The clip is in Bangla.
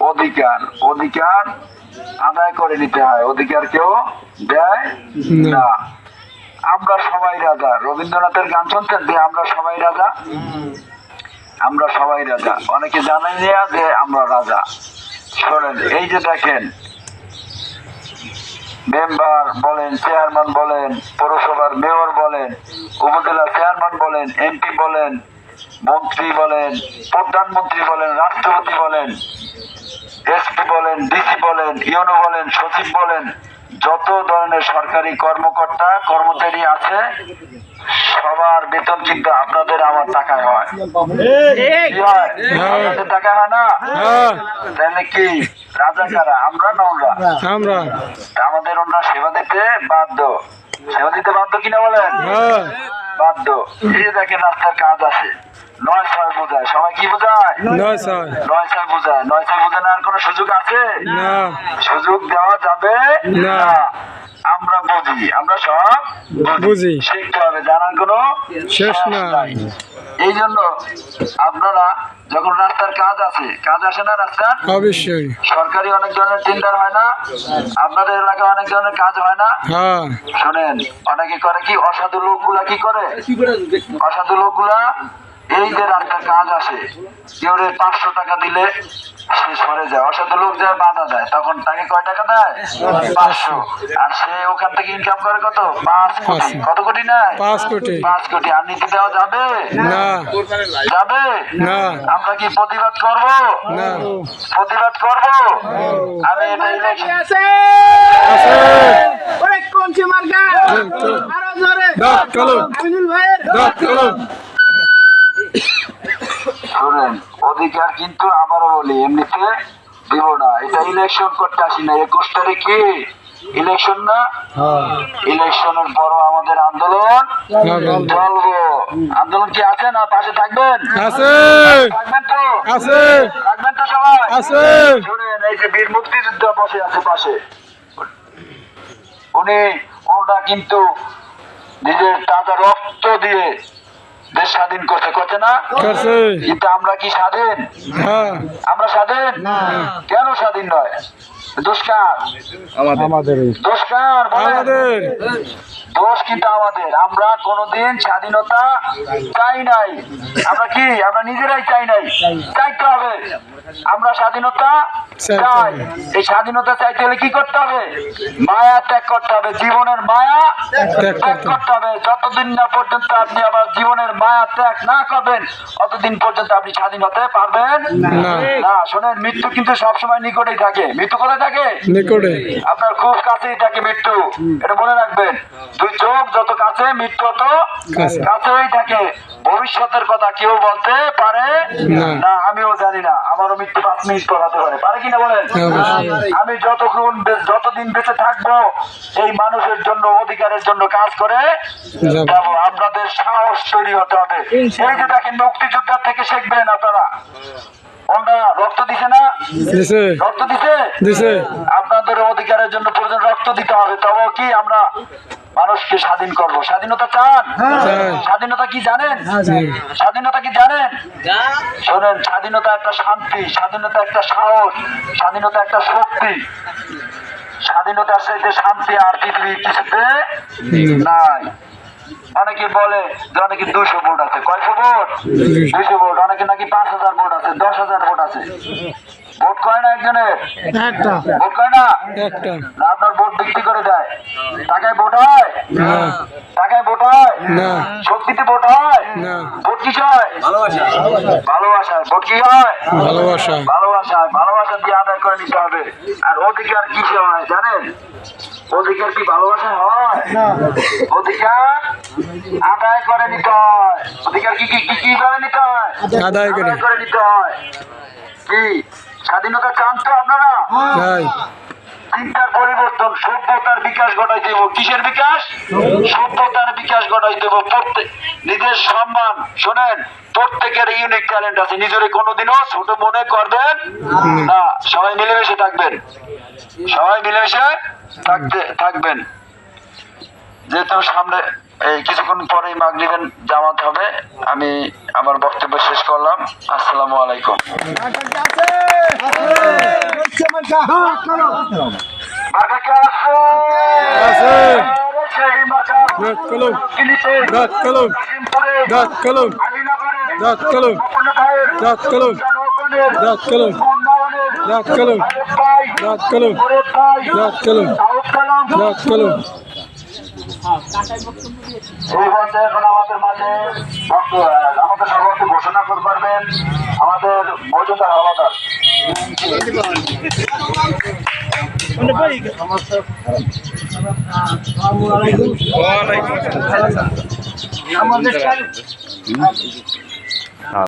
অধিকার অধিকার আদায় করে নিতে হয়। অধিকার কেউ দেয় না। আমরা সবাই রাজা। রবীন্দ্রনাথের গান শুনতেন যে আমরা সবাই রাজা। আমরা সবাই রাজা। অনেকে জানেন না যে আমরা রাজা। শোনেন এই যে দেখেন মেম্বার বলেন চেয়ারম্যান বলেন পৌরসভার মেয়র বলেন উপজেলা চেয়ারম্যান বলেন এমপি বলেন মন্ত্রী বলেন প্রধানমন্ত্রী বলেন রাষ্ট্রপতি বলেন এসপি বলেন ডিসি বলেন ইউনো বলেন সচিব বলেন যত ধরনের সরকারি কর্মকর্তা কর্মচারী আছে সবার বেতন কিন্তু আপনাদের আমার টাকায় হয়। টাকা হয়? না? হ্যাঁ। তাহলে কি রাজা কারা? আমরা না ওরা? আমরা। আমাদের ওনারা সেবা দিতে বাধ্য। সেবা দিতে বাধ্য কিনা বলেন? হ্যাঁ। বাধ্য। এই দেখেন রাস্তার কাজ আছে। নয় ছয় বোঝায়। সবাই কি বোঝায়? নয় ছয়। নয় ছয় বোঝায়। নয় ছয় বোঝানোর কোনো সুযোগ আছে? না। সুযোগ দেওয়া যাবে না। বুঝি আমরা সব বুঝি। শিখতে হবে জানার কোনো শেষ নাই। এই জন্য আপনারা যখন রাস্তার কাজ আছে কাজ আসে না রাস্তার? অবশ্যই। সরকারি অনেক ধরনের টেন্ডার হয় না আপনাদের এলাকায় অনেক ধরনের কাজ হয় না? হ্যাঁ। শোনেন অনেকে করে কি অসাধু লোকগুলা কি করে? অসাধু লোকগুলা এই যে রাস্তার কাজ আসে কেউ রে পাঁচশো টাকা দিলে সে সরে যায়। অসাধু লোক যায় বাধা দেয়। তখন তাকে কয় টাকা দেয়? পাঁচশো। আর সে ওখান থেকে ইনকাম করে কত? পাঁচ কোটি। কত কোটি নেয়? পাঁচ কোটি। পাঁচ কোটি। আর নীতি দেওয়া যাবে? না। যাবে? না। আমরা কি প্রতিবাদ করব? না। প্রতিবাদ করব? আমি এটা ইলেকশন আছে ওরে কোন সে মার্কা আরও জোরে। আমিনুল ভাইয়ের শোনেন অধিকার কিন্তু আবারও বলি এমনিতে দিব না। এটা ইলেকশন করতে আসি না। একুশ তারিখে ইলেকশন না? ইলেকশনের পর আমাদের আন্দোলন হবে। চলবো। আন্দোলন কি আছে না পাশে থাকবেন? আছে। থাকবেন তো? আছে। থাকবেন তো সবাই? আছে। শুনেন এই যে বীর মুক্তিযোদ্ধা বসে আছে পাশে। উনি ওনারা কিন্তু নিজের টাকা রক্ত দিয়ে দেশ স্বাধীন করছে করছে না? করছে। কিন্তু আমরা কি স্বাধীন? হ্যাঁ। আমরা স্বাধীন? কেন স্বাধীন নয়? দুষ্কার আমাদের। দুষ্কার আমাদের। দোষ কিন্তু আমাদের। আমরা কোনোদিন স্বাধীনতা চাই নাই। আমরা কি? আমরা নিজেরাই চাই নাই। চাইতে হবে। আমরা স্বাধীনতা চাই। এই স্বাধীনতা চাইতে হলে কি করতে হবে? মায়া ত্যাগ করতে হবে। জীবনের মায়া ত্যাগ ত্যাগ করতে করতে হবে যতদিন না পর্যন্ত আপনি আবার জীবনের মায়া ত্যাগ না করবেন অতদিন পর্যন্ত আপনি স্বাধীন হতে পারবেন না। না। শোনেন মৃত্যু কিন্তু সবসময় নিকটেই থাকে। মৃত্যু কোথায় থাকে? নিকটে। আপনার খুব কাছেই থাকে মৃত্যু। এটা মনে রাখবেন। দুই চোখ যত কাছে মৃত্যু তত কাছেই থাকে। ভবিষ্যতের কথা কেউ বলতে পারে না। না আমিও জানি না আমারও মৃত্যু পাঁচ মিনিট পর পারে। পারে কিনা বলেন? আমি যতক্ষণ যতদিন বেঁচে থাকব এই মানুষের জন্য অধিকারের জন্য কাজ করে যাব। আপনাদের সাহস তৈরি হতে হবে। এই যে দেখেন মুক্তিযোদ্ধার থেকে শিখবেন আপনারা। রক্ত দিছে না? রক্ত দিছে? দিছে। আপনাদের অধিকারের জন্য প্রয়োজন রক্ত দিতে হবে। তবে কি আমরা মানুষকে স্বাধীন করব? স্বাধীনতা চান? স্বাধীনতা কি জানেন? স্বাধীনতা কি জানেন? শোনেন স্বাধীনতা একটা শান্তি স্বাধীনতা একটা সাহস স্বাধীনতা একটা শক্তি। স্বাধীনতার সাথে শান্তি আর পৃথিবীর কিছুতে নাই। অনেকে বলে যে অনেকে দুশো ভোট আছে। কয়শো ভোট দুশো ভোট অনেকে নাকি পাঁচ হাজার ভোট আছে দশ হাজার ভোট আছে। ভোট করে না একজনের? একটা। ভোট করে না? একটা। না আপনার ভোট বিক্রি করে দেয়। টাকায় ভোট হয়? না। টাকায় ভোট হয়? না। শক্তিতে ভোট হয়? না। ভোট কি হয়? ভালোবাসায় ভোট কি হয়? ভালোবাসা। ভালোবাসায় ভালোবাসা দিয়ে আদায় করে নিতে হবে। আর অধিকার কিসে হয় জানেন? অধিকার কি ভালোবাসা হয়? অধিকার আদায় করে নিতে হয়। অধিকার কি কি কি কি করে নিতে হয়? আদায় করে। করে নিতে হয়। কি? স্বাধীনতা চান তো আপনারা? চাই। চিন্তার পরিবর্তন সভ্যতার বিকাশ ঘটাই দেব। কিসের বিকাশ? সভ্যতার বিকাশ ঘটাই দেব। প্রত্যেক নিজের সম্মান শোনেন প্রত্যেকের ইউনিক ট্যালেন্ট আছে। নিজের কোনোদিনও ছোট মনে করবেন না। সবাই মিলেমিশে থাকবেন। সবাই মিলেমিশে থাকতে থাকবেন। যেহেতু সামনে এই কিছুক্ষণ পরেই মাগরিবেন জামাত হবে আমি আমার বক্তব্য শেষ করলাম। আসসালামু আলাইকুম। দাঁত কলম কিলিতে কলম কলম এই বলতে এখন আমাদের মাঝে আমাদের সভাপতি ঘোষণা করে পারবেন আমাদের মর্যাদা আলাদা আমাদের